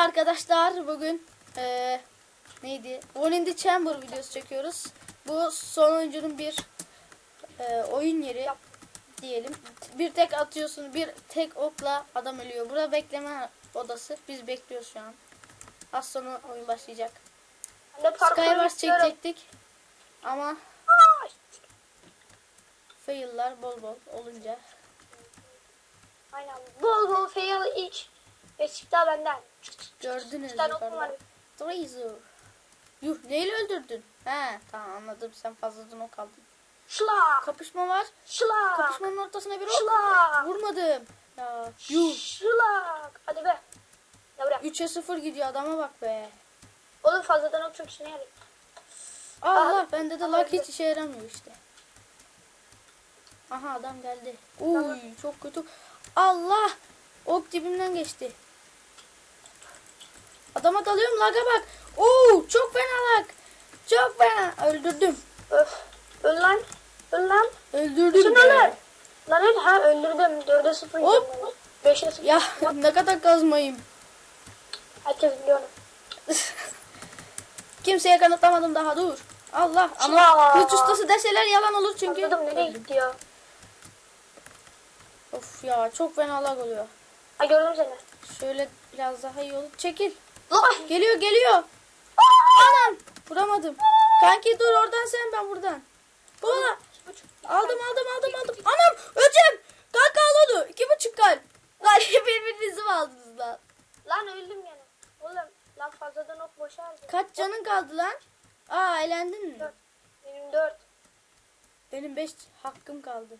Arkadaşlar bugün eee neydi? One in the Chamber videosu çekiyoruz. Bu sonuncunun bir eee, oyun yeri diyelim. Bir tek atıyorsun, bir tek okla adam ölüyor. Burada bekleme odası. Biz bekliyoruz şu an. Az sonra oyun başlayacak. Skywars çekecektik. Ama fail'lar bol bol olunca. Aynen. Bol bol fail iç. Ve siftah benden. Gördünüz okum yukarıda. Trazer. Yuh neyle öldürdün? He tamam anladım sen fazladan ok aldın. Şlak. Kapışma var. Şlak. Kapışmanın ortasına bir ok. Şlak. Vurmadım. Ya yuh. Şlak. Hadi be. Ya buraya. 3'e 0 gidiyor adama bak be. Oğlum fazladan ok çok işine yarıyor. Allah Aa, bende de öldü. hiç işe yaramıyor işte. Aha adam geldi. Uy Tamam. çok kötü. Allah. Ok dibimden geçti. Adama dalıyorum laga bak. Oo çok fena lag. Çok fena. Öldürdüm. Öf. Öl lan. Öl lan. Öldürdüm. Be. öl. Lan öl. Ha öldürdüm. 4'e 0 Hop. yiyeceğim. 5'e 0. Ya ne kadar kazmayayım. Herkes biliyor. Kimseye kanıtlamadım daha dur. Allah ama Ya. kılıç ustası deseler yalan olur çünkü. Anladım nereye gitti ya. Of ya çok fena lag oluyor. Ha gördüm seni. Şöyle biraz daha iyi olur. Çekil. Lan. Geliyor geliyor. Anam. Vuramadım. Kanki dur oradan sen ben buradan. Bana. Aldım aldım aldım aldım. Anam öleceğim. Kanka al onu. İki buçuk kalp. Lan birbirinizi mi aldınız lan? Lan öldüm gene. Oğlum lan fazladan ok boşa. Kaç canın kaldı lan? Aa elendin mi? Dört. Benim 4. Benim beş hakkım kaldı.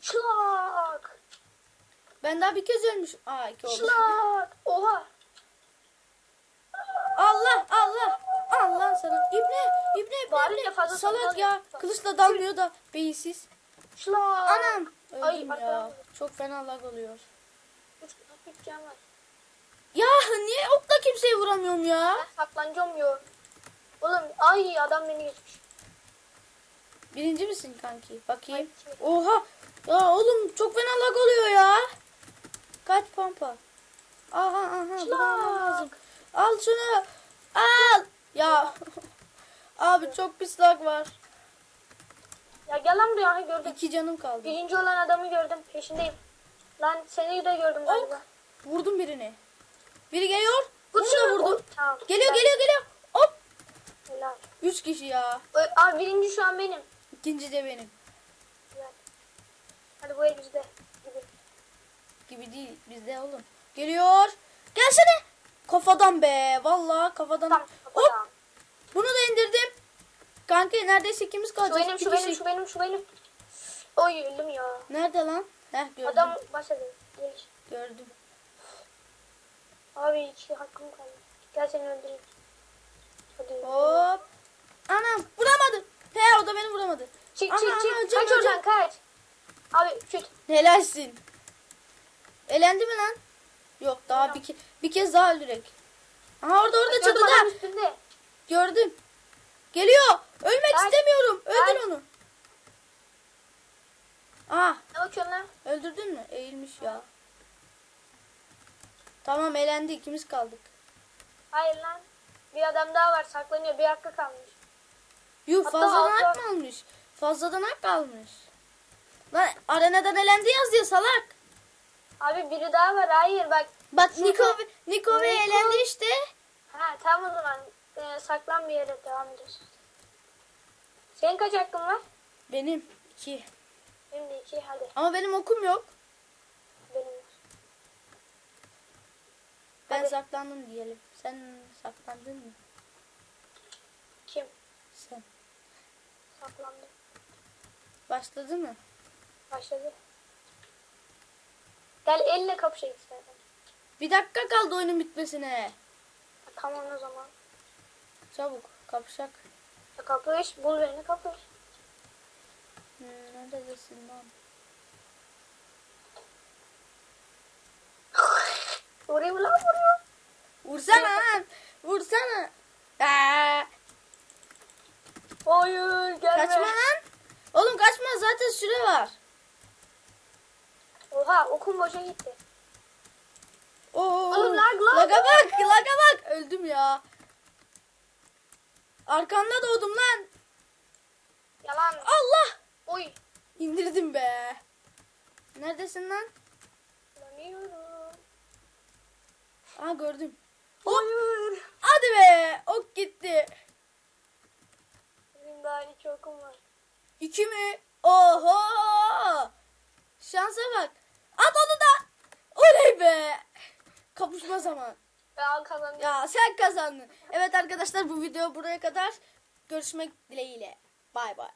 Şlak. Ben daha bir kez ölmüş. Aa iki oldu. Şlak. Oha. Salak ya. Kılıçla dalmıyor da beyinsiz. Şlak. Anam. Ay, Öldüm ya. arkadan. Çok fena lag oluyor. Ya niye okla kimseyi vuramıyorum ya? Ben saklanacağım yo. Oğlum ay adam beni geçmiş. Birinci misin kanki? Bakayım. Hayır. Oha. Ya oğlum çok fena lag oluyor ya. Kaç pampa? Aha aha. bunu lazım. Al şunu. Al. Ya. Abi çok pis lag var. Ya gel lan buraya gördüm. İki canım kaldı. Birinci olan adamı gördüm. Peşindeyim. Lan seni de gördüm galiba. Vurdum birini. Biri geliyor. Bunu da vurdum. Tamam. Geliyor Helal. geliyor geliyor. Hop. Helal. Üç kişi ya. Abi birinci şu an benim. İkinci de benim. Helal. Hadi bu el bizde. Gibi. Gibi değil. Bizde oğlum. Geliyor. Gelsene. Kafadan be. Vallahi kafadan. Tamam. Hop. Tamam. Bunu da indirdim. Kanka neredeyse ikimiz Şu kalacağız. benim, Bir şu benim, şu benim, şu benim. Oy öldüm ya. Nerede lan? Heh gördüm. Adam başladı. Gel. Gördüm. Abi iki hakkım kaldı. Gel seni öldüreyim. Hadi. Hop. Anam vuramadım. He o da beni vuramadı. Çık Aha, çık aha, çık. öleceğim, Kaç oradan kaç. Abi şut. Helalsin. Elendi mi lan? Yok daha bir, ke- bir kez daha öldürek. Aha orada orada çatıda. Gördüm. Geliyor. Ölmek Kaç. istemiyorum. Öldür Kaç. onu. Ah Ne bakıyorsun lan? öldürdün mü? Eğilmiş ya. Tamam elendi ikimiz kaldık. Hayır lan. Bir adam daha var saklanıyor. Bir hakkı kalmış. Yuh Hatta fazladan altı- hak mı almış? Fazladan hak almış. Lan arenadan elendi yaz diye salak. Abi biri daha var. Hayır bak. Bak Şurada. Niko, Niko ve Niko. elendi işte. Ha tamam o zaman. Ee, saklan bir yere devam ediyorsun. Senin kaç hakkın var? Benim iki. Benim de iki. Hadi. Ama benim okum yok. Benim var. Ben Hadi. saklandım diyelim. Sen saklandın mı? Kim? Sen. Saklandı. Başladı mı? Başladı. Gel elle kapışayım istersen. Bir dakika kaldı oyunun bitmesine. Tamam o zaman. Çabuk kapışak. Kapış. Bul beni kapış. Hmm, neredesin lan? Vuruyor lan vuruyor. Vursana. Vursana. Aa, Hayır gelme. kaçma lan. Oğlum kaçma zaten süre var. Oha okum boşa gitti. Oo, Oğlum lag, lag. Laga bak, laga bak. Öldüm ya. Arkanda doğdum lan. Yalan. Allah. Oy. İndirdim be. Neredesin lan? Yanıyorum. Aa gördüm. Hayır. Hadi be. Ok gitti. Benim daha iki okum var. İki mi? Oho. Şansa bak. At onu da. Oley be. Kapışma zamanı. Ben kazandım. Ya sen kazandın. Evet arkadaşlar bu video buraya kadar. Görüşmek dileğiyle. Bay bay.